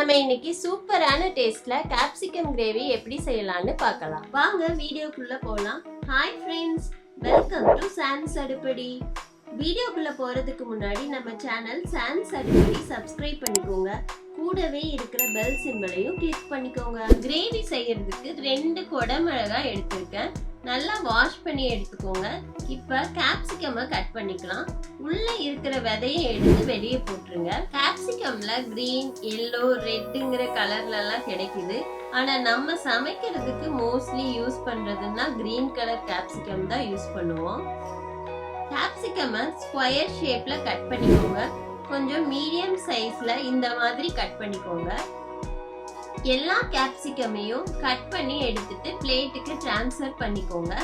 நம்ம இன்னைக்கு சூப்பரான டேஸ்ட்ல கேப்சிகம் கிரேவி எப்படி செய்யலாம்னு பார்க்கலாம். வாங்க வீடியோக்குள்ள போகலாம் ஹாய் ஃப்ரெண்ட்ஸ் வெல்கம் டு சான்ஸ் அடுப்படி வீடியோக்குள்ள போறதுக்கு முன்னாடி நம்ம சேனல் சான்ஸ் அடுப்படி சப்ஸ்கிரைப் பண்ணிக்கோங்க. கூடவே இருக்கிற பெல் சிம்பிளையும் கிளிக் பண்ணிக்கோங்க. கிரேவி செய்யறதுக்கு ரெண்டு குடமிளகா எடுத்திருக்கேன். நல்லா வாஷ் பண்ணி எடுத்துக்கோங்க. இப்போ கேப்சிகமை கட் பண்ணிக்கலாம். உள்ளே இருக்கிற விதையை எடுத்து வெளியே போட்டுருங்க. கேப்சிகம்ல கிரீன் எல்லோ ரெட்டுங்கிற கலர்லலாம் கிடைக்குது. ஆனால் நம்ம சமைக்கிறதுக்கு மோஸ்ட்லி யூஸ் பண்ணுறதுன்னா கிரீன் கலர் கேப்சிகம் தான் யூஸ் பண்ணுவோம். கேப்சிகமை ஸ்கொயர் ஷேப்பில் கட் பண்ணிக்கோங்க. கொஞ்சம் மீடியம் சைஸில் இந்த மாதிரி கட் பண்ணிக்கோங்க. எல்லா கேப்சிகமையும் கட் பண்ணி எடுத்துட்டு பிளேட்டுக்கு டிரான்ஸ்ஃபர் பண்ணிக்கோங்க.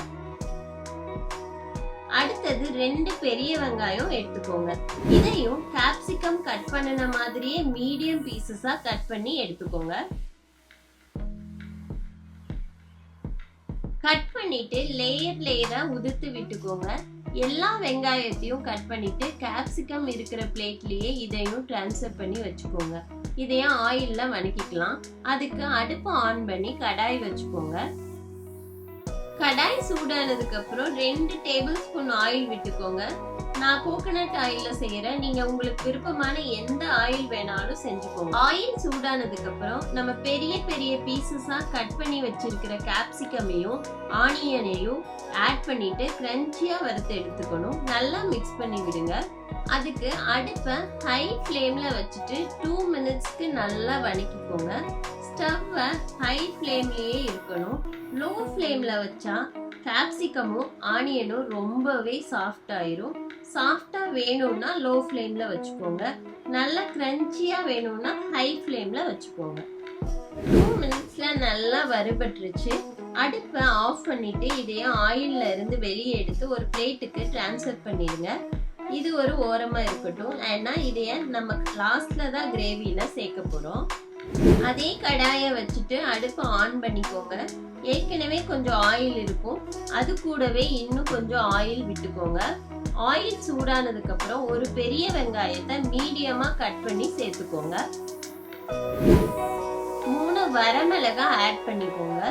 அடுத்தது ரெண்டு பெரிய வெங்காயம் எடுத்துக்கோங்க. இதையும் கேப்சிகம் கட் பண்ணின மாதிரியே மீடியம் பீசஸா கட் பண்ணி எடுத்துக்கோங்க. கட் பண்ணிட்டு லேயர் லேயரா உதிர்த்து விட்டுக்கோங்க. எல்லா வெங்காயத்தையும் கட் பண்ணிட்டு கேப்சிகம் இருக்கிற பிளேட்லயே இதையும் டிரான்ஸ்ஃபர் பண்ணி வச்சுக்கோங்க. இதையும் ஆயில்ல வணக்கிக்கலாம். அதுக்கு அடுப்பு ஆன் பண்ணி கடாய் வச்சுக்கோங்க. கடாய் சூடானதுக்கு அப்புறம் ரெண்டு டேபிள் ஸ்பூன் ஆயில் விட்டுக்கோங்க. நான் கோகனட் ஆயில்ல செய்யறேன். நீங்க உங்களுக்கு விருப்பமான எந்த ஆயில் வேணாலும் செஞ்சுக்கோங்க. ஆயில் சூடானதுக்கு அப்புறம் நம்ம பெரிய பெரிய பீசஸா கட் பண்ணி வச்சிருக்கிற கேப்சிகமையும் ஆனியனையும் ஆட் பண்ணிட்டு கிரன்ச்சியா வறுத்து எடுத்துக்கணும். நல்லா மிக்ஸ் பண்ணி விடுங்க. அதுக்கு அடுப்பை ஹை ஃப்ளேம்ல வச்சுட்டு டூ மினிட்ஸ்க்கு நல்லா வணக்கிக்கோங்க. ஸ்டவ்வை ஹை ஃப்ளேம்லேயே இருக்கணும். லோ ஃப்ளேமில் வச்சா கேப்சிகமும் ஆனியனும் ரொம்பவே சாஃப்ட் ஆயிரும். சாஃப்டா வேணும்னா லோ ஃப்ளேமில் வச்சுக்கோங்க. நல்லா க்ரன்ச்சியாக வேணும்னா ஹை ஃப்ளேமில் வச்சுக்கோங்க. டூ மினிட்ஸில் நல்லா வறுபட்டுருச்சு. அடுப்பை ஆஃப் பண்ணிவிட்டு இதையே ஆயில்ல இருந்து வெளியே எடுத்து ஒரு பிளேட்டுக்கு டிரான்ஸ்ஃபர் பண்ணிடுங்க. இது ஒரு ஓரமாக இருக்கட்டும். ஏன்னா இதைய நம்ம லாஸ்ட்ல தான் கிரேவியில் சேர்க்க போகிறோம் அதே கடாயை வச்சுட்டு அடுப்பை ஆன் பண்ணிக்கோங்க. ஏற்கனவே கொஞ்சம் ஆயில் இருக்கும். அது கூடவே இன்னும் கொஞ்சம் ஆயில் விட்டுக்கோங்க. ஆயில் சூடானதுக்கு அப்புறம் ஒரு பெரிய வெங்காயத்தை மீடியமா கட் பண்ணி சேர்த்துக்கோங்க. மூணு வரமிளகா ஆட் பண்ணிக்கோங்க.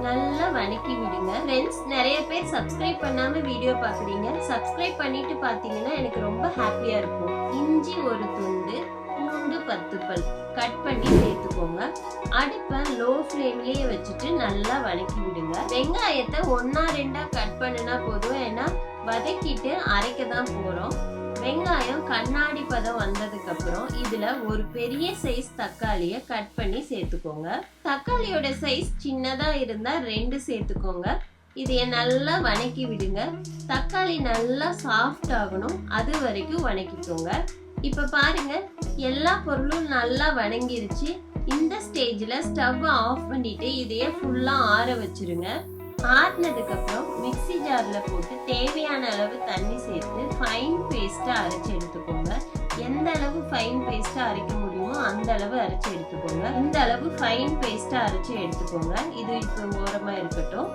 நல்லா வணக்கி விடுங்க. ஃப்ரெண்ட்ஸ் நிறைய பேர் சப்ஸ்கிரைப் பண்ணாம வீடியோ பாக்குறீங்க சப்ஸ்கிரைப் பண்ணிட்டு பாத்தீங்கன்னா எனக்கு ரொம்ப ஹாப்பியா இருக்கும். இஞ்சி ஒரு துண்டு பூண்டு பத்து பல் கட் பண்ணி சேர்த்துக்கோங்க. அடுப்பை லோ ஃப்ளேம்லேயே வச்சுட்டு நல்லா வதக்கி விடுங்க. வெங்காயத்தை ஒன்னா ரெண்டா கட் பண்ணுனா போதும். ஏன்னா வதக்கிட்டு அரைக்க தான் போகிறோம் வெங்காயம் கண்ணாடி பதம் வந்ததுக்கு அப்புறம் இதுல ஒரு பெரிய சைஸ் தக்காளிய கட் பண்ணி சேர்த்துக்கோங்க. தக்காளியோட சைஸ் சின்னதா இருந்தா ரெண்டு சேர்த்துக்கோங்க. இதைய நல்லா வணக்கி விடுங்க. தக்காளி நல்லா சாஃப்ட் ஆகணும். அது வரைக்கும் வணக்கிக்கோங்க. இப்ப பாருங்க எல்லா பொருளும் நல்லா வணங்கிருச்சு. இந்த ஸ்டேஜ்ல ஸ்டவ் ஆஃப் பண்ணிட்டு இதைய ஃபுல்லா ஆற வச்சிருங்க. ஆறினதுக்கு அப்புறம் மிக்சி ஜார்ல போட்டு தேவையான அளவு தண்ணி சேர்த்து ஃபைன் பேஸ்டா அரைச்சு எடுத்துக்கோங்க. எந்த அளவு ஃபைன் பேஸ்டா அரைக்க முடியுமோ அந்த அளவு அரைச்சு எடுத்துக்கோங்க. இந்த அளவு ஃபைன் பேஸ்டா அரைச்சு எடுத்துக்கோங்க. இது இப்போ ஓரமா இருக்கட்டும்.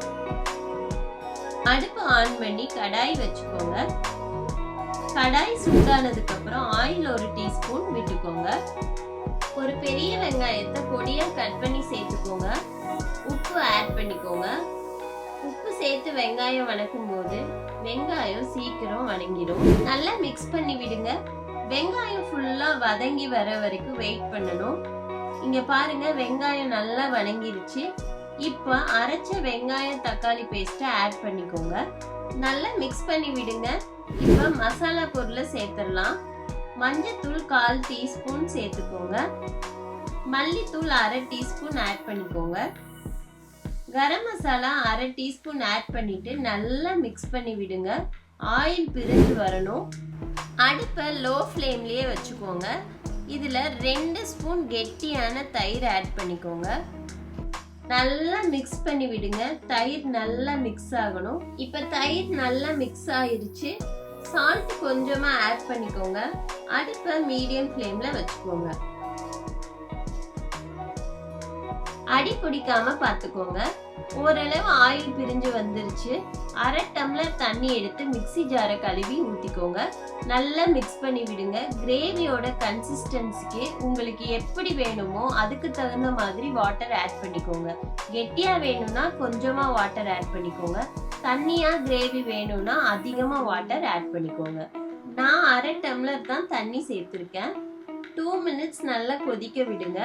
அடுப்பு ஆன் பண்ணி கடாய் வச்சுக்கோங்க. கடாய் சூடானதுக்கு அப்புறம் ஆயில் ஒரு டீஸ்பூன் விட்டுக்கோங்க. ஒரு பெரிய வெங்காயத்தை பொடியா கட் பண்ணி சேர்த்துக்கோங்க. உப்பு ஆட் பண்ணிக்கோங்க. உப்பு சேர்த்து வெங்காயம் வணக்கும் போது வெங்காயம் சீக்கிரம் வணங்கிடும். நல்லா மிக்ஸ் பண்ணி விடுங்க. வெங்காயம் ஃபுல்லா வதங்கி வர வரைக்கும் வெயிட் பண்ணணும். இங்க பாருங்க வெங்காயம் நல்லா வணங்கிருச்சு. இப்போ அரைச்ச வெங்காயம் தக்காளி பேஸ்ட்டை ஆட் பண்ணிக்கோங்க. நல்லா மிக்ஸ் பண்ணி விடுங்க. இப்போ மசாலா பொருளை சேர்த்துடலாம். மஞ்சத்தூள் கால் டீஸ்பூன் சேர்த்துக்கோங்க. மல்லித்தூள் அரை டீஸ்பூன் ஆட் பண்ணிக்கோங்க. கரம் மசாலா அரை டீஸ்பூன் ஆட் பண்ணிட்டு நல்லா மிக்ஸ் பண்ணி விடுங்க. ஆயில் பிரிஞ்சு வரணும். அடுப்பை லோ ஃப்ளேம்லேயே வச்சுக்கோங்க. இதில் ரெண்டு ஸ்பூன் கெட்டியான தயிர் ஆட் பண்ணிக்கோங்க. நல்லா மிக்ஸ் பண்ணி விடுங்க. தயிர் நல்லா மிக்ஸ் ஆகணும். இப்ப தயிர் நல்லா மிக்ஸ் ஆயிருச்சு. சால்ட் கொஞ்சமா ஆட் பண்ணிக்கோங்க. அடுப்பை மீடியம் ஃப்ளேம்ல வச்சுக்கோங்க. அடி பிடிக்காம பார்த்துக்கோங்க. ஓரளவு ஆயில் பிரிஞ்சு வந்துருச்சு. அரை டம்ளர் தண்ணி எடுத்து மிக்ஸி ஜாரை கழுவி ஊற்றிக்கோங்க நல்லா மிக்ஸ் பண்ணி விடுங்க. கிரேவியோட கன்சிஸ்டன்சிக்கு உங்களுக்கு எப்படி வேணுமோ அதுக்கு தகுந்த மாதிரி வாட்டர் ஆட் பண்ணிக்கோங்க. கெட்டியாக வேணும்னா கொஞ்சமாக வாட்டர் ஆட் பண்ணிக்கோங்க. தண்ணியாக கிரேவி வேணும்னா அதிகமாக வாட்டர் ஆட் பண்ணிக்கோங்க. நான் அரை டம்ளர் தான் தண்ணி சேர்த்துருக்கேன். டூ மினிட்ஸ் நல்லா கொதிக்க விடுங்க.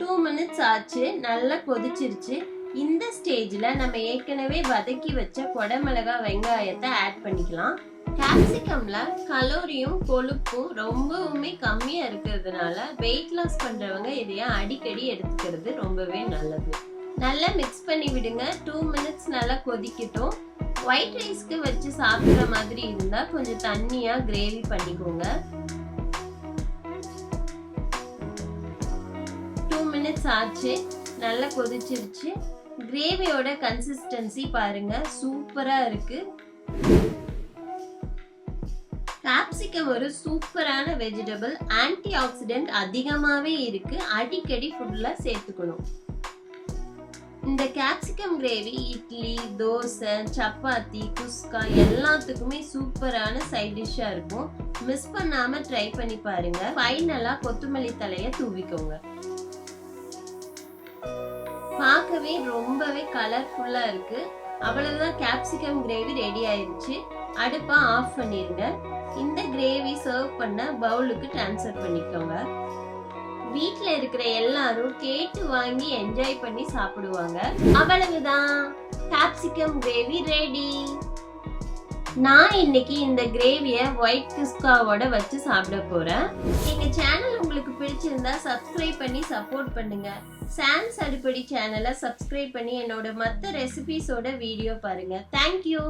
டூ மினிட்ஸ் ஆச்சு. நல்லா கொதிச்சிருச்சு. இந்த ஸ்டேஜில் நம்ம ஏற்கனவே வதக்கி வச்ச கொடமிளகா வெங்காயத்தை ஆட் பண்ணிக்கலாம். கேப்சிகம்ல கலோரியும் கொழுப்பும் ரொம்பவுமே கம்மியாக இருக்கிறதுனால வெயிட் லாஸ் பண்ணுறவங்க இதைய அடிக்கடி எடுத்துக்கிறது ரொம்பவே நல்லது. நல்லா மிக்ஸ் பண்ணி விடுங்க. டூ மினிட்ஸ் நல்லா கொதிக்கட்டும். ஒயிட் ரைஸ்க்கு வச்சு சாப்பிட்ற மாதிரி இருந்தால் கொஞ்சம் தண்ணியாக கிரேவி பண்ணிக்கோங்க. டூ மினிட்ஸ் ஆச்சு. நல்லா கொதிச்சிருச்சு. கிரேவியோட கன்சிஸ்டன்சி பாருங்க. சூப்பரா இருக்கு. கேப்சிகம் ஒரு சூப்பரான வெஜிடபிள் ஆன்டி ஆக்சிடென்ட் அதிகமாகவே இருக்கு. அடிக்கடி ஃபுட்டில் சேர்த்துக்கணும். இந்த கேப்சிகம் கிரேவி இட்லி தோசை சப்பாத்தி குஸ்கா எல்லாத்துக்குமே சூப்பரான சைட் டிஷ்ஷாக இருக்கும். மிஸ் பண்ணாமல் ட்ரை பண்ணி பாருங்க. ஃபைனலாக கொத்தமல்லி தலையை தூவிக்கோங்க. பார்க்கவே ரொம்பவே கலர்ஃபுல்லா இருக்கு. அவ்வளவுதான் கேப்சிகம் கிரேவி ரெடி ஆயிருச்சு. அடுப்பை ஆஃப் பண்ணிருங்க. இந்த கிரேவி சர்வ் பண்ண பவுலுக்கு ட்ரான்ஸ்ஃபர் பண்ணிக்கோங்க. வீட்டில் இருக்கிற எல்லாரும் கேட்டு வாங்கி என்ஜாய் பண்ணி சாப்பிடுவாங்க. அவ்வளவுதான். கேப்சிகம் கிரேவி ரெடி நான் இன்னைக்கு இந்த கிரேவியை ஒயிட் கிஸ்காவோட வச்சு சாப்பிட போறேன். எங்க சேனல் உங்களுக்கு பிடிச்சிருந்தா சப்ஸ்கிரைப் பண்ணி சப்போர்ட் பண்ணுங்க. சாம்ஸ் அடிப்படி சேனலை சப்ஸ்கிரைப் பண்ணி என்னோட மற்ற ரெசிபிஸோட வீடியோ பாருங்க. தேங்க்யூ